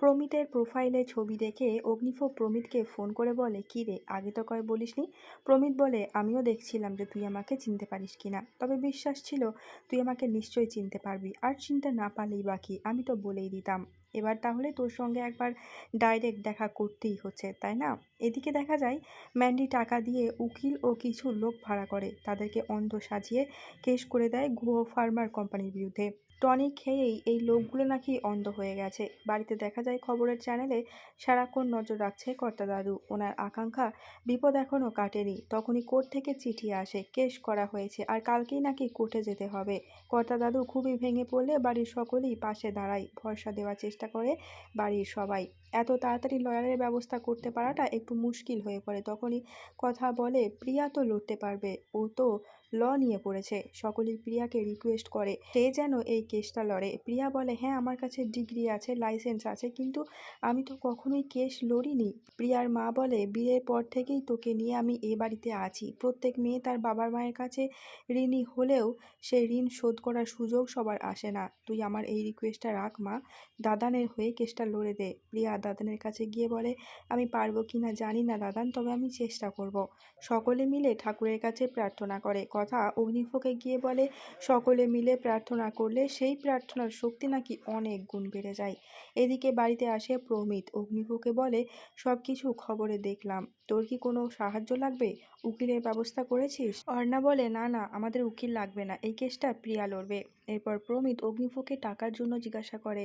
প্রমিতের প্রোফাইলে ছবি দেখে অগ্নিফ প্রমিতকে ফোন করে বলে, কী রে, আগে তো কয় বলিসনি? প্রমিত বলে, আমিও দেখছিলাম যে তুই আমাকে চিনতে পারিস কিনা। তবে বিশ্বাস ছিল তুই আমাকে নিশ্চয়ই চিনতে পারবি। আর চিনতে না পারলেই বাকি আমি তো বলেই দিতাম। এবার তাহলে তোর সঙ্গে একবার ডাইরেক্ট দেখা করতেই হচ্ছে, তাই না? এদিকে দেখা যায়, ম্যান্ডি টাকা দিয়ে উকিল ও কিছু লোক ভাড়া করে। তাদেরকে অন্ধ সাজিয়ে কেস করে দেয় গুহ ফার্মার কোম্পানির বিরুদ্ধে। টনিক খেয়েই এই লোকগুলো নাকি অন্ধ হয়ে গেছে। বাড়িতে দেখা যায় খবরের চ্যানেলে সারাক্ষণ নজর রাখছে কর্তা দাদু। ওনার আকাঙ্ক্ষা, বিপদ এখনও কাটেনি। তখনই কোর্ট থেকে চিঠি আসে, কেস করা হয়েছে আর কালকেই নাকি কোর্টে যেতে হবে। কর্তা দাদু খুবই ভেঙে পড়লে বাড়ির সকলেই পাশে দাঁড়ায়। ভরসা দেওয়ার চেষ্টা করে বাড়ির সবাই। এত তাড়াতাড়ি লয়ারের ব্যবস্থা করতে পারাটা একটু মুশকিল হয়ে পড়ে। তখনই কথা বলে, প্রিয়া তো লড়তে পারবে, ও তো ল নিয়ে পড়েছে। সকলেই প্রিয়াকে রিকোয়েস্ট করে, সে যেন এই কেসটা লড়ে। প্রিয়া বলে হ্যাঁ আমার কাছে ডিগ্রি আছে লাইসেন্স আছে, কিন্তু আমি তো কখনোই কেস লড়িনি। প্রিয়ার মা বলে, বিয়ের পর থেকেই তোকে নিয়ে আমি এ বাড়িতে আছি। প্রত্যেক মেয়ে তার বাবার মায়ের কাছে ঋণী হলেও সে ঋণ শোধ করার সুযোগ সবার আসে না। তুই আমার এই রিকোয়েস্টটা রাখ, মা। দাদানের হয়ে কেসটা লড়ে দে। প্রিয়া দাদানের কাছে গিয়ে বলে, আমি পারব কি না জানি না দাদান তবে আমি চেষ্টা করব। সকলে মিলে ঠাকুরের কাছে প্রার্থনা করে। কথা অগ্নিফকে গিয়ে বলে, সকলে মিলে প্রার্থনা করলে সেই প্রার্থনার শক্তি নাকি অনেক গুণ বেড়ে যায়। এদিকে বাড়িতে আসে প্রমিত। অগ্নিফকে বলে সব কিছু খবরে দেখলাম। তোর কি কোনো সাহায্য লাগবে? উকিলের ব্যবস্থা করেছিস? অর্ণা বলে, না না, আমাদের উকিল লাগবে না। এই কেসটা প্রিয়া লড়বে। এরপর প্রমিত অগ্নিফকে টাকার জন্য জিজ্ঞাসা করে,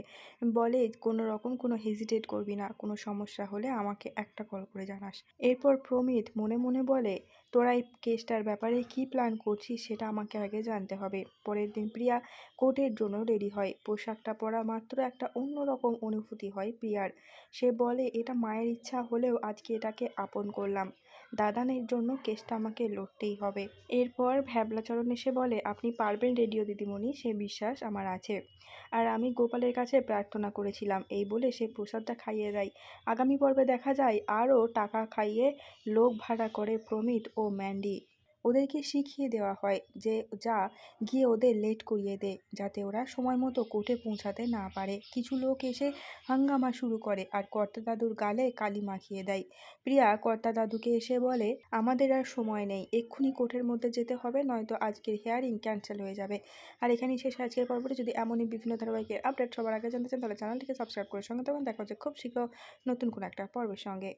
বলে, কোনো রকম কোনো হেজিটেট করবি না, কোনো সমস্যা হলে আমাকে একটা কল করে জানাস। এরপর প্রমিত মনে মনে বলে, তোরা এই কেসটার ব্যাপারে কি প্ল্যান করছিস সেটা আমাকে আগে জানতে হবে। পরের দিন প্রিয়া কোর্টের জন্য রেডি হয়। পোশাকটা পরা মাত্র একটা অন্যরকম অনুভূতি হয় প্রিয়ার। সে বলে, এটা মায়ের ইচ্ছা হলেও আজকে এটাকে আপন করলাম। দাদানের জন্য কেসটা আমাকে লড়তেই হবে। এরপর ভ্যাবলাচরণ এসে বলে, আপনি পারবেন রেডিও দিদিমণি, সে বিশ্বাস আমার আছে। আর আমি গোপালের কাছে প্রার্থনা করেছিলাম, এই বলে সে প্রসাদটা খাইয়ে দেয়। আগামী পর্বে দেখা যায় আরও টাকা খাইয়ে লোক ভাড়া করে প্রমিত ও ম্যান্ডি। ওদেরকে শিখিয়ে দেওয়া হয় যে, যা গিয়ে ওদের লেট করিয়ে দে, যাতে ওরা সময় মতো কোর্টে পৌঁছাতে না পারে। কিছু লোক এসে হাঙ্গামা শুরু করে আর কর্তা দাদুর গালে কালি মাখিয়ে দেয়। প্রিয়া কর্তা দাদুকে এসে বলে, আমাদের আর সময় নেই, এক্ষুনি কোর্টের মধ্যে যেতে হবে, নয়তো আজকের হেয়ারিং ক্যান্সেল হয়ে যাবে। আর এখানেই শেষ আজকের পর্বটি। যদি এমনই বিভিন্ন ধারাবাহিকের আপডেট সবার আগে জানতে চান, তাহলে চ্যানেলটিকে সাবস্ক্রাইব করে সঙ্গে তখন দেখা হচ্ছে খুব শীঘ্র নতুন কোনো একটা পর্বের সঙ্গে।